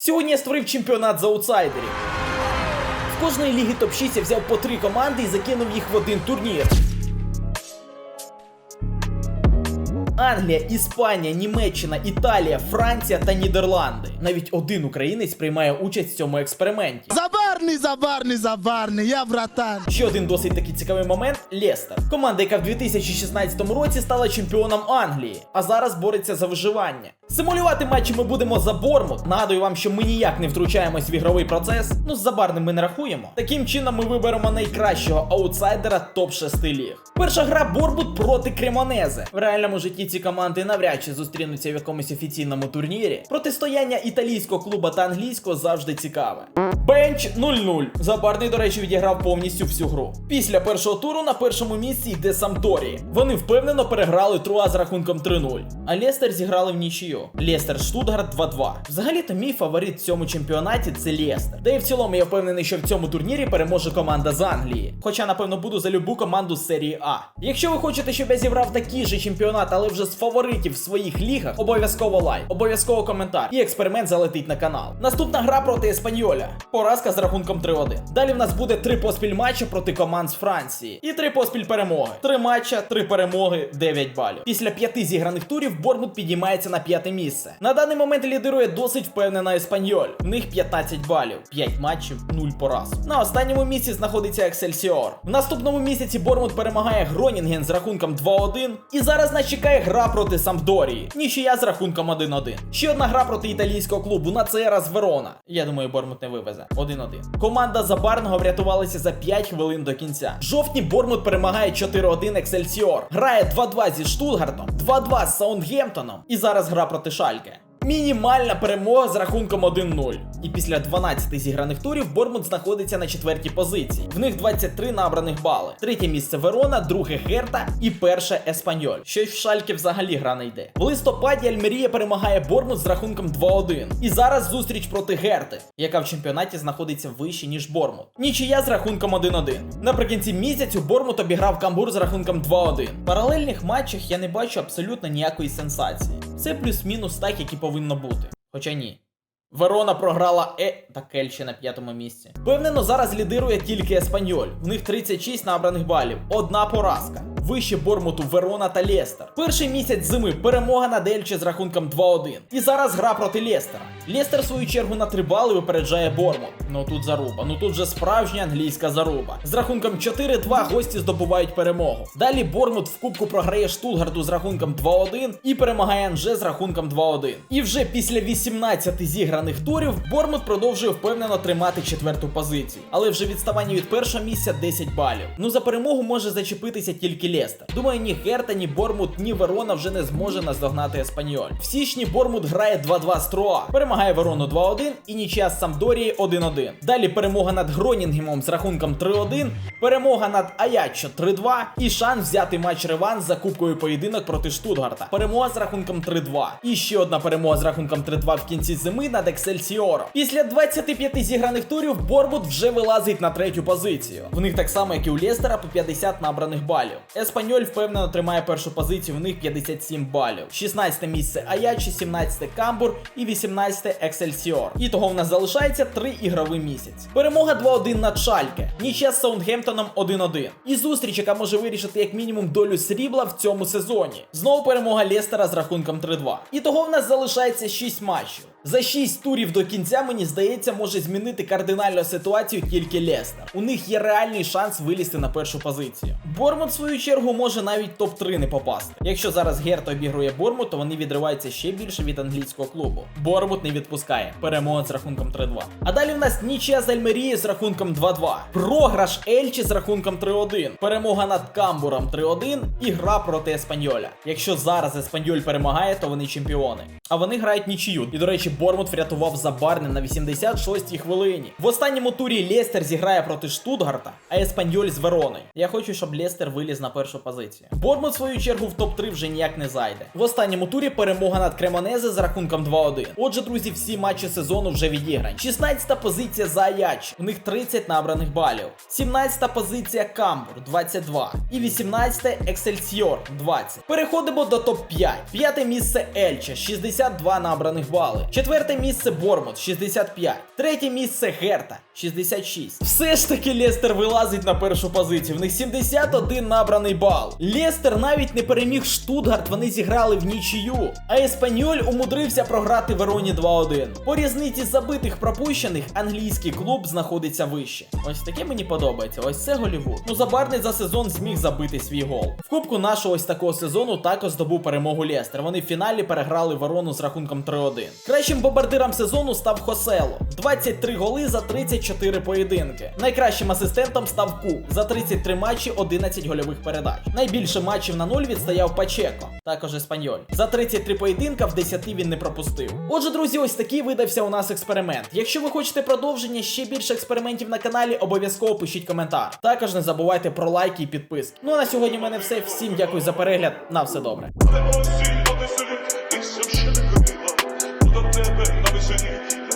Сьогодні я створив чемпіонат з аутсайдерів. В кожної ліги топ-6 я взяв по три команди і закинув їх в один турнір. Англія, Іспанія, Німеччина, Італія, Франція та Нідерланди. Навіть один українець приймає участь в цьому експерименті. Забарний, забарний, забарний, я братан. Ще один досить такий цікавий момент Лестер. Команда, яка в 2016 році стала чемпіоном Англії, а зараз бореться за виживання. Симулювати матчі ми будемо за Бормут. Нагадую вам, що ми ніяк не втручаємось в ігровий процес. Ну з забарним ми не рахуємо. Таким чином ми виберемо найкращого аутсайдера топ 6 ліг. Перша гра Бормут проти Кремонезе. В реальному житті ці команди навряд чи зустрінуться в якомусь офіційному турнірі. Протистояння італійського клуба та англійського завжди цікаве. Бенч 0-0. Забарний, до речі, відіграв повністю всю гру. Після першого туру на першому місці йде Самторі. Вони впевнено переграли Труа з рахунком 3-0. А Лестер зіграли в нічию. Лестер Штутгарт 2-2. Взагалі-то мій фаворит в цьому чемпіонаті це Лестер. Та і в цілому я впевнений, що в цьому турнірі переможе команда з Англії. Хоча, напевно, буду за любу команду з серії А. Якщо ви хочете, щоб я зібрав такий же чемпіонат, але вже з фаворитів в своїх лігах, обов'язково лайк, обов'язково коментар. І експеримент залетить на канал. Наступна гра проти Еспаньоля. Поразка з рахунком 3-1. Далі в нас буде три поспіль матчі проти команд з Франції. І три поспіль перемоги. Три матча, три перемоги, 9 балів. Після п'яти зіграних турів Бормут підіймається на п'яте місце. На даний момент лідирує досить впевнена Еспаньоль. В них 15 балів, 5 матчів, 0 пораз. На останньому місці знаходиться Ексельсіор. В наступному місяці Бормут перемагає Гронінген з рахунком 2-1. І зараз нас чекає гра проти Самдорії. Нічия з рахунком 1-1. Ще одна гра проти італійського клубу на цей раз Верона. Я думаю, Бормут не вивезе. 1-1. Команда Забарного врятувалася за 5 хвилин до кінця. Жовтні Бормут перемагає 4-1 Ексельсіор. Грає 2-2 зі Штутгартом, 2-2 з Саундгемптоном. І зараз гра проти Шальке. Мінімальна перемога з рахунком 1-0. І після 12 зіграних турів Бормут знаходиться на четвертій позиції. В них 23 набраних бали. Третє місце Верона, друге Герта і перше Еспаньоль. Щось в Шальке взагалі гра не йде. В листопаді Альмерія перемагає Бормут з рахунком 2-1. І зараз зустріч проти Герти, яка в чемпіонаті знаходиться вище, ніж Бормут. Нічия з рахунком 1-1. Наприкінці місяцю Бормут обіграв Камбур з рахунком 2-1. В паралельних матчах я не бачу абсолютно ніякої сенсації. Це плюс-мінус так, як і повинно бути. Хоча ні. Верона програла Е та Кельче на п'ятому місці. Впевнено, зараз лідирує тільки Еспаньоль. В них 36 набраних балів, одна поразка. Вище Бормуту, Верона та Лестер. Перший місяць зими перемога над Ельче з рахунком 2-1. І зараз гра проти Лестера. Лестер в свою чергу на 3 бали випереджає Бормут. Ну тут заруба. Ну тут же справжня англійська заруба. З рахунком 4-2 гості здобувають перемогу. Далі Бормут в кубку програє Штутгарту з рахунком 2-1 і перемагає Анже з рахунком 2-1. І вже після 18 зіграних турів Бормут продовжує впевнено тримати четверту позицію. Але вже відставання від першого місця 10 балів. Ну за перемогу може зачепитися тільки Лестер. Думаю, ні Герта, ні Бормут, ні Верона вже не зможе наздогнати Еспаньоль. В січні Бормут грає 2-2 з Троа, перемагає Верону 2-1 і нічия з Самдорії 1-1. Далі перемога над Гронінгемом з рахунком 3-1, перемога над Аяччо 3-2 і шанс взяти матч реванш за кубковий поєдинок проти Штутгарта. Перемога з рахунком 3-2. І ще одна перемога з рахунком 3-2 в кінці зими над Ексельсіором. Після 25 зіграних турів Бормут вже вилазить на третю позицію. В них так само, як і у Лестера, по 50 набраних балів. Еспаньоль впевнено тримає першу позицію, в них 57 балів. 16 місце Аячі, 17 Камбур і 18 Ексельсіор. І того в нас залишається 3 ігровий місяць. Перемога 2-1 над Шальке, нічия з Саундгемптоном 1-1. І зустріч, яка може вирішити як мінімум долю срібла в цьому сезоні. Знову перемога Лестера з рахунком 3-2. І того в нас залишається 6 матчів. За 6 турів до кінця, мені здається, може змінити кардинально ситуацію тільки Лестер. У них є реальний шанс вилізти на першу позицію. Бормут, в свою чергу, може навіть топ-3 не попасти. Якщо зараз Герт обігрує Бормут, то вони відриваються ще більше від англійського клубу. Бормут не відпускає. Перемога з рахунком 3-2. А далі в нас нічия з Альмерії з рахунком 2-2. Програш Ельчі з рахунком 3-1. Перемога над Камбуром 3-1 і гра проти Еспаньоля. Якщо зараз Еспаньоль перемагає, то вони чемпіони. А вони грають нічию. І до речі, Бормут врятував Забарне на 86-й хвилині. В останньому турі Лестер зіграє проти Штутгарта, а Еспаньоль з Вероною. Я хочу, щоб Лестер виліз на першу позицію. Бормут, в свою чергу, в топ-3 вже ніяк не зайде. В останньому турі перемога над Кремонезе з рахунком 2-1. Отже, друзі, всі матчі сезону вже відіграні. 16-та позиція за Аяч. У них 30 набраних балів. 17-та позиція Камбур 22. І 18-те Ексельсіор 20. Переходимо до топ-5. П'яте місце Ельча 62 набраних бали. Четверте місце Бормут 65. Третє місце Герта 66. Все ж таки Лестер вилазить на першу позицію. В них 71 набраний бал. Лестер навіть не переміг Штутгарт, вони зіграли в нічию. А Еспаньоль умудрився програти Вероні 2-1. По різниці забитих пропущених англійський клуб знаходиться вище. Ось таке мені подобається. Ось це Голівуд. Ну Забарний за сезон зміг забити свій гол. В кубку нашого ось такого сезону також здобув перемогу Лестер. Вони в фіналі переграли Ворону з рахунком 3-1. Кращим бомбардиром сезону став Хосело. 23 голи за 34 поєдинки. Найкращим асистентом став Ку за 33 матчі, 11 гольових передач. Найбільше матчів на нуль відстояв Пачеко, також Еспаньоль. За 33 поєдинка в 10 він не пропустив. Отже, друзі, ось такий видався у нас експеримент. Якщо ви хочете продовження ще більше експериментів на каналі, обов'язково пишіть коментар. Також не забувайте про лайки і підписки. Ну а на сьогодні в мене все. Всім дякую за перегляд. На все добре. singing.